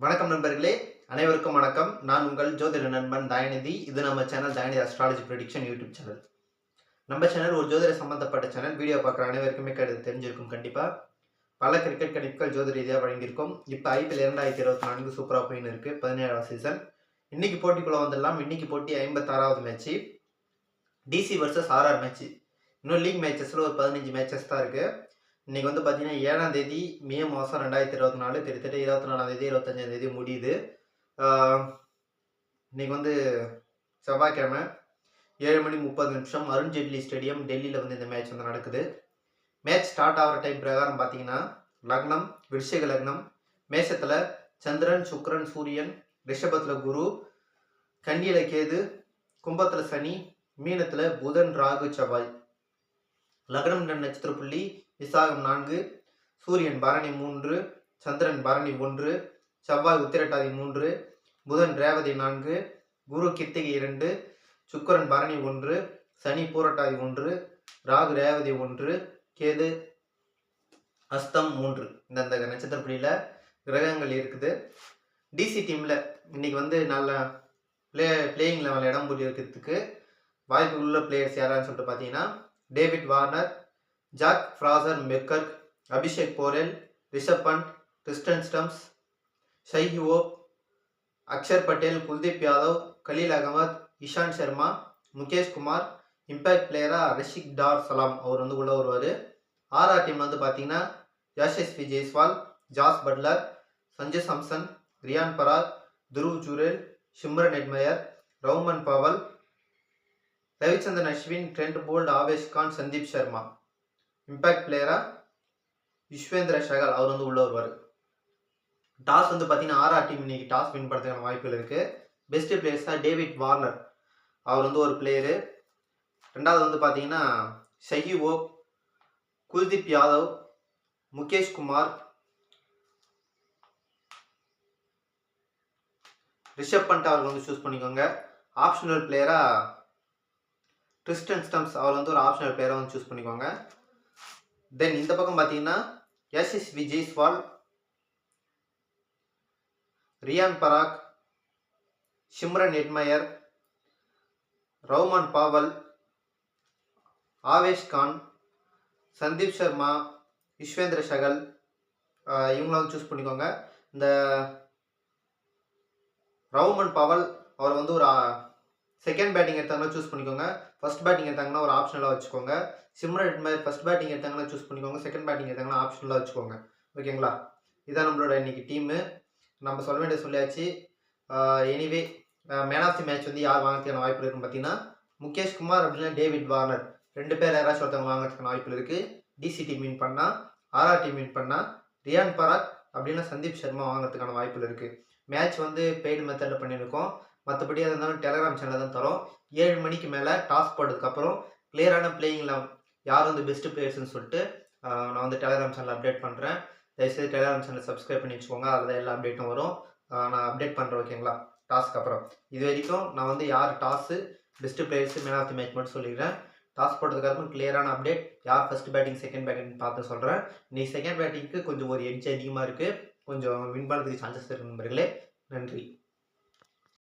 வணக்கம் நண்பர்களே அனைவருக்கும் வணக்கம். நான் உங்கள் ஜோதிட நண்பன் தயநிதி. இது நம்ம channel Dayanidhi astrology prediction YouTube channel நம்ம சேனல் ஒரு ஜோதிட சம்பந்தப்பட்ட சேனல் வீடியோ பார்க்குற அனைவருக்குமே கருது தெரிஞ்சிருக்கும் கண்டிப்பாக பல கிரிக்கெட் கணிப்புகள் ஜோதிட ரீதியாக வழங்கியிருக்கோம். இப்போ ஐபிஎல் இரண்டாயிரத்தி இருபத்தி நான்கு சூப்பராக போயின்னு இருக்குது பதினேழாவது சீசன் இன்னைக்கு போட்டிக்குள்ளே வந்துடலாம். இன்னைக்கு போட்டி ஐம்பத்தாறாவது match DC versus RR match இன்னும் லீக் மேட்சஸில் ஒரு பதினஞ்சு மேட்சஸ் தான் இருக்குது இன்றைக்கி வந்து பார்த்திங்கன்னா ஏழாம் தேதி மே மாதம் ரெண்டாயிரத்தி இருபத்தி நாலு கிட்டத்தட்ட இருபத்தி நாலாம் தேதி இருபத்தஞ்சாம் தேதி முடியுது. இன்றைக்கி இன்னைக்கு வந்து செவ்வாய்க்கிழமை ஏழு மணி முப்பது நிமிஷம் அருண் ஜெட்லி ஸ்டேடியம் டெல்லியில் வந்து இந்த மேட்ச் வந்து நடக்குது. மேட்ச் ஸ்டார்ட் ஆகிற டைம் பிரகாரம் பார்த்தீங்கன்னா லக்னம் விருஷிக லக்னம் மேஷத்தில் சந்திரன் சுக்ரன் சூரியன் ரிஷபத்தில் குரு கண்டியில் கேது கும்பத்தில் சனி மீனத்தில் புதன் ராகு செவ்வாய். லக்னம் நட்சத்திர புள்ளி விசாகம் நான்கு சூரியன் பரணி மூன்று சந்திரன் பரணி ஒன்று செவ்வாய் உத்திரட்டாதி மூன்று புதன் ரேவதி நான்கு குரு கித்திகை இரண்டு சுக்கரன் பரணி ஒன்று சனி பூரட்டாதி ஒன்று ராகு ரேவதி ஒன்று கேது அஸ்தம் மூன்று. இந்தந்த இந்த நட்சத்திர புள்ளியில் கிரகங்கள் இருக்குது. டிசி டீமில் இன்னைக்கு வந்து நல்ல பிளே பிளேயிங் லெவல் இடம் போட்டி இருக்கிறதுக்கு வாய்ப்பு உள்ள பிளேயர்ஸ் யாரான்னு சொல்லிட்டு பார்த்தீங்கன்னா David Warner Jake Fraser McGurk Abishek Porel Rishabh Pant Tristan Stubbs Shai Hope Axar Patel Kuldeep Yadav Khaleel Ahmed Ishant Sharma Mukesh Kumar impact பிளேயராக ரஷிக் டார் சலாம் அவர் வந்து உள்ள வருவார். ஆர்ஆர் டீம் வந்து பார்த்தீங்கன்னா Yashasvi Jaiswal Jos Buttler Sanjay Samson Riyan Parag Dhruv Jurel Shimron Hetmyer Rovman Powell Ravichandran Ashwin Trent Boult Avesh Khan Sandeep Sharma impact பிளேயராக விஸ்வேந்திர சகல் அவர் வந்து உள்ள வருவார். டாஸ் வந்து பார்த்தீங்கன்னா ஆர்ஆர் டீம் இன்னைக்கு டாஸ் வின் பண்ணுறதுக்கான வாய்ப்புகள் இருக்குது பெஸ்ட் பிளேயர்ஸாக டேவிட் வார்னர் அவர் வந்து ஒரு பிளேயரு ரெண்டாவது வந்து பார்த்தீங்கன்னா ஷஹி ஓ குல்தீப் யாதவ் முகேஷ் குமார் ரிஷப் பண்ட் அவர் வந்து சூஸ் பண்ணிக்கோங்க. ஆப்ஷனல் பிளேயராக கிறிஸ்டன் ஸ்டம்ஸ் அவர் வந்து ஒரு ஆப்ஷனல் பிளேயராக வந்து சூஸ் பண்ணிக்கோங்க. தென் இந்த பக்கம் பார்த்தீங்கன்னா SS Jaiswal Riyan Parag Shimron Hetmyer Rovman Powell Avesh Khan Sandeep Sharma Yuzvendra Chahal இவங்களாம் வந்து சூஸ் பண்ணிக்கோங்க. இந்த ரவுமன் பவல் அவர் வந்து ஒரு செகண்ட் பேட்டிங் எடுத்தாங்கன்னா சூஸ் பண்ணிக்கோங்க. ஃபர்ஸ்ட் பேட்டிங் எடுத்தாங்கன்னா ஒரு ஆப்ஷனலாக வச்சுக்கோங்க. சிம்ரன் மாதிரி ஃபர்ஸ்ட் பேட்டிங் எடுத்தாங்கன்னா சூஸ் பண்ணிக்கோங்க. செகண்ட் பேட்டிங் எடுத்தாங்கன்னா ஆப்ஷனலாக வச்சுக்கோங்க. ஓகேங்களா இதான் நம்மளோட இன்னைக்கு டீமு நம்ம சொல்ல வேண்டிய சொல்லியாச்சு. Anyway man of the match வந்து யார் வாங்குறதுக்கான வாய்ப்பு இருக்குன்னு பார்த்தீங்கன்னா முகேஷ் குமார் அப்படின்னா டேவிட் வார்னர். ரெண்டு பேர் யாராச்சும் ஒருத்தவங்க வாங்குறதுக்கான வாய்ப்பு இருக்குது டிசி டீம் வின் பண்ணால் ஆர்ஆர் டீம் வின் பண்ணால் ரியான் பராக் அப்படின்னா சந்தீப் சர்மா வாங்குறதுக்கான வாய்ப்பு இருக்குது மேட்ச் வந்து பெய்டு மெத்தடில் பண்ணியிருக்கோம். மற்றபடி அது இருந்தாலும் டெலகிராம் சேனலில் தான் தரோம். ஏழு மணிக்கு மேலே டாஸ் போட்டதுக்கப்புறம் கிளியரான பிளேயிங்கில் யார் வந்து பெஸ்ட்டு பிளேயர்ஸ்னு சொல்லிட்டு நான் வந்து டெலகிராம் சேனல் அப்டேட் பண்ணுறேன் தயவுசெய்து டெலகிராம் சேனல் சப்ஸ்கிரைப் பண்ணி வச்சுக்கோங்க. அதில் எல்லா அப்டேட்டும் வரும். நான் அப்டேட் பண்ணுறேன் ஓகேங்களா டாஸ்க்கு அப்புறம். இது வரைக்கும் நான் வந்து யார் toss best players man of the match மட்டும் சொல்லிடுறேன் டாஸ் போட்டதுக்கப்புறம் கிளியரான அப்டேட் யார் ஃபஸ்ட் பேட்டிங் செகண்ட் பேட்டிங் பார்த்து சொல்கிறேன் நீ செகண்ட் பேட்டிங்க்கு கொஞ்சம் ஒரு எட்ஜ் அதிகமாக இருக்குது கொஞ்சம் வின் பண்ணுறதுக்கு சான்சஸ் இருக்கு நண்பர்களே. நன்றி.